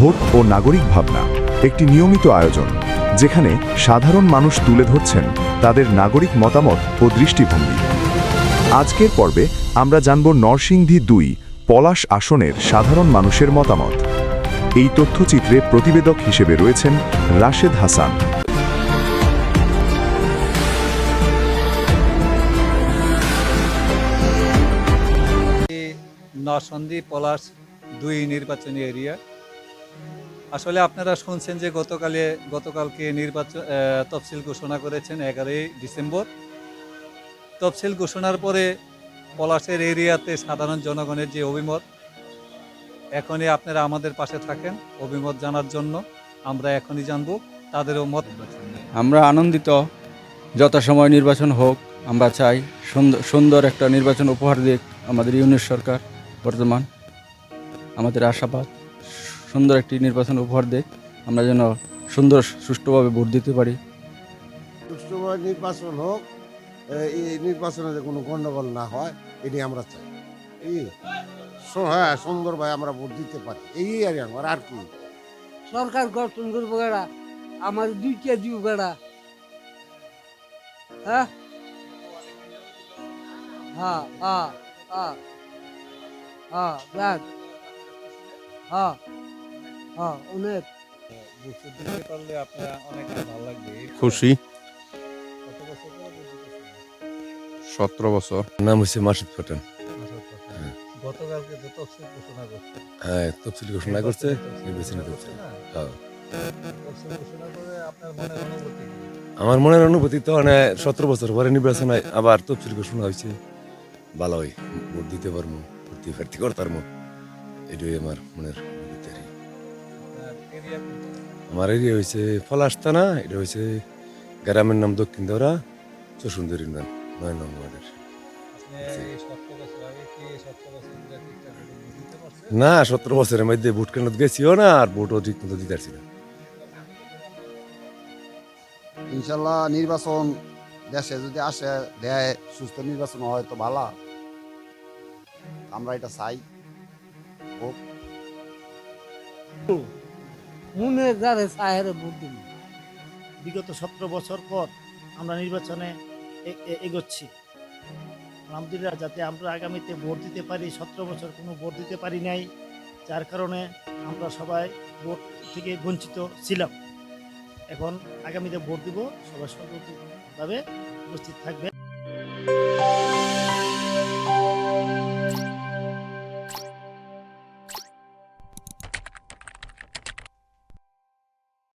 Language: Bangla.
ভোট ও নাগরিক ভাবনা, একটি নিয়মিত আয়োজন, যেখানে সাধারণ মানুষ তুলে ধরছেন তাদের নাগরিক মতামত ও দৃষ্টিভঙ্গি। আজকের পর্বে আমরা জানব নরসিংদী দুই, পলাশ আসনের সাধারণ মানুষের মতামত। এই তথ্যচিত্রে প্রতিবেদক হিসেবে রয়েছেন রাশেদ হাসান। নরসন্দী পলাশ দুই নির্বাচনী এরিয়া। আসলে আপনারা শুনছেন যে গতকালে, গতকালকে নির্বাচন তফসিল ঘোষণা করেছেন এগারোই ডিসেম্বর। তফসিল ঘোষণার পরে পলাশের এরিয়াতে সাধারণ জনগণের যে অভিমত, এখনই আপনারা আমাদের পাশে থাকেন অভিমত জানার জন্য। আমরা এখনই জানব তাদেরও মত। আমরা আনন্দিত, যথাসময় নির্বাচন হোক, আমরা চাই সুন্দর সুন্দর একটা নির্বাচন উপহার দিক আমাদের ইউনিট সরকার, বর্তমান। আমাদের আশাবাদ। সুন্দর একটি নির্বাচন উপহার দিক আমরা যেন সুন্দর সুষ্ঠুভাবে ভোট দিতে পারি। সুষ্ঠুভাবে নির্বাচন হোক এই নির্বাচনে যে কোনো গণ্ডগোল না হয় এটি আমরা চাই। এই হ্যাঁ সুন্দরভাবে আমরা ভোট দিতে পারি। এই আর কি আমার আর কি। সরকার গঠন করব গাড়া আমার দুইটা দিব গাড়া হ্যাঁ? হ্যাঁ হ্যাঁ হ্যাঁ হ্যাঁ হ্যাঁ। হ্যাঁ অনেক দিতে পারলে আপনার অনেক ভালো লাগবে খুশি? সতেরো বছর নাম হচ্ছে মাসুদ পাঠান গতকালকে যে তফসিল ঘোষণা করছে হ্যাঁ তফসিল ঘোষণা করছে নির্বাচনে তফসিল হ্যাঁ। তফসিল ঘোষণা করে আপনার মনের অনুভূতি কি? আমার মনের অনুভূতি তো মানে সতেরো বছর পরে নির্বাচন হয় আবার তফসিল ঘোষণা হয়েছে ভালো হয় ভোট দিতে পারব ভর্তি প্রার্থী করতে পারব এটাই আমার মনের আমার এরিয়া হয়েছে ফলাস্তানা এটা হয়েছে গ্রামের নাম দক্ষিণ দেওরা চসুন্দরী নাম নয় নং ওয়ার্ডের। আপনি এই সতেরো বছর আগে কি এই সতেরো বছর ধরে ঠিকঠাক মতো ভোট দিতে পারছেন? না সতেরো বছরের মধ্যে ভোট কেন্দ্র গেছিও না আর ভোটও ঠিক মতো দিতে পারছি না। ইনশাল্লাহ নির্বাচন দেশে যদি আসে দেয় সুস্থ নির্বাচন হয় তো ভালো। আমরা এটা চাই। হোক। মনে যারে ভোট বিগত সতেরো বছর পর আমরা নির্বাচনে এগোচ্ছি। আলহামদুলিল্লাহ, যাতে আমরা আগামীতে ভোট দিতে পারি, সতেরো বছর কোনো ভোট দিতে পারি নাই, যার কারণে আমরা সবাই ভোট থেকে বঞ্চিত ছিলাম। এখন আগামীতে ভোট দিব, সবাই সর্বতভাবে উপস্থিত থাকবে।